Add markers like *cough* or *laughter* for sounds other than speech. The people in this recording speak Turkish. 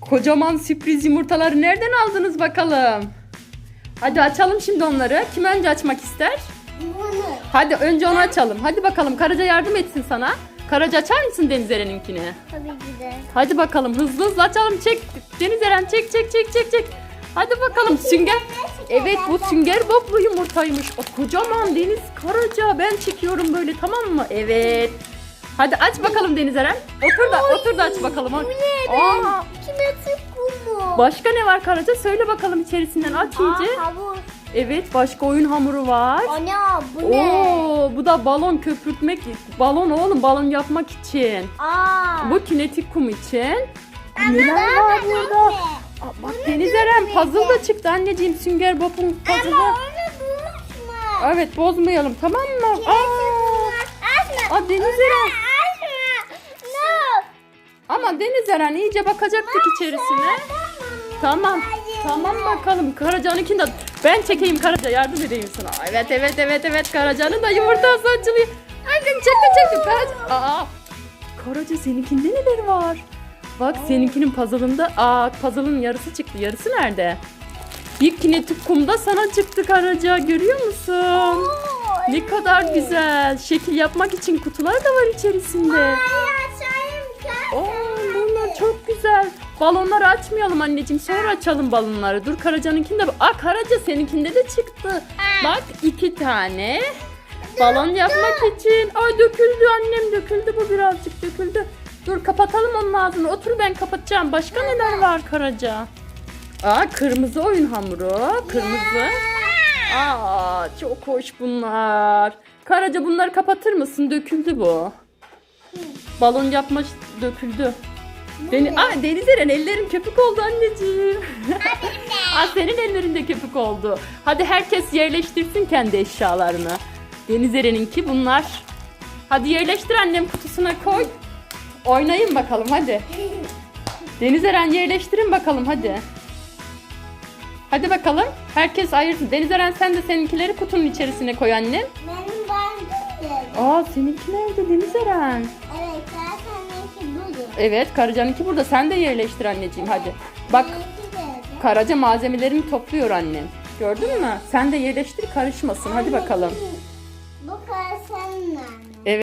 Kocaman sürpriz yumurtaları nereden aldınız bakalım? Hadi açalım şimdi onları. Kim önce açmak ister? Bunu. Hadi önce onu açalım. Hadi bakalım Karaca yardım etsin sana. Karaca açar mısın Deniz Eren'inkini? Tabii ki de. Hadi bakalım hızlı hızlı açalım. Çek Deniz Eren çek çek çek çek çek. Hadi bakalım sünger. Evet bu sünger boblu yumurtaymış. O kocaman Deniz Karaca. Ben çekiyorum böyle tamam mı? Evet. Hadi aç bakalım Deniz Eren. Otur da otur da aç bakalım. Aa, başka ne var Karaca? Söyle bakalım içerisinden aç iyice. Aa, havuz. Evet başka oyun hamuru var. Ana bu ne? Oo, bu da balon köpürtmek, balon oğlum balon yapmak için. Aa. Bu kinetik kum için. Ama Neler var da burada? Aa, bak Deniz Eren puzzle da çıktı anneciğim Sünger Bob'un puzzle'ı. Ama onu buluşma. Evet bozmayalım tamam mı? Aa, Açma. aa Deniz Eren. Ama Deniz Eren iyice bakacaktık içerisine. Tamam. Tamam bakalım. Karaca'nınkini de ben çekeyim Karaca yardım edeyim sana. Evet evet evet evet Karaca'nın da yumurtası açılıyor. Annem çektim çektim Karaca. Aa, Karaca seninkinde neler var? Bak seninkinin puzzle'ında aa puzzle'ın yarısı çıktı. Yarısı nerede? Bir kinetik kumda sana çıktı Karaca görüyor musun? Ne kadar güzel. Şekil yapmak için kutular da var içerisinde. Oo, bunlar çok güzel. Balonları açmayalım anneciğim. Sonra açalım balonları. Dur Karaca'nınkinde. Aa Karaca seninkinde de çıktı. Bak iki tane. Balon yapmak için. Ay döküldü annem döküldü bu birazcık döküldü. Dur kapatalım onun ağzını. Otur ben kapatacağım. Başka neler var Karaca? Aa kırmızı oyun hamuru. Kırmızı. Aa çok hoş bunlar. Karaca bunları kapatır mısın? Döküldü bu. Balon yapma döküldü. Deni Aa, Deniz Eren ellerim köpük oldu anneciğim. *laughs* Aa, senin ellerinde köpük oldu. Hadi herkes yerleştirsin kendi eşyalarını. Deniz Eren'inki bunlar. Hadi yerleştir annem kutusuna koy. Oynayın bakalım hadi. Deniz Eren yerleştirin bakalım hadi. Hadi bakalım. Herkes ayırsın. Deniz Eren sen de seninkileri kutunun içerisine koy annem. Benim bandım. Aa seninki nerede Deniz Eren? Evet zaten. Evet Karaca'nınki burada. Sen de yerleştir anneciğim hadi. Bak. Karaca malzemelerini topluyor annem. Gördün mü? Sen de yerleştir karışmasın. Hadi bakalım. Bu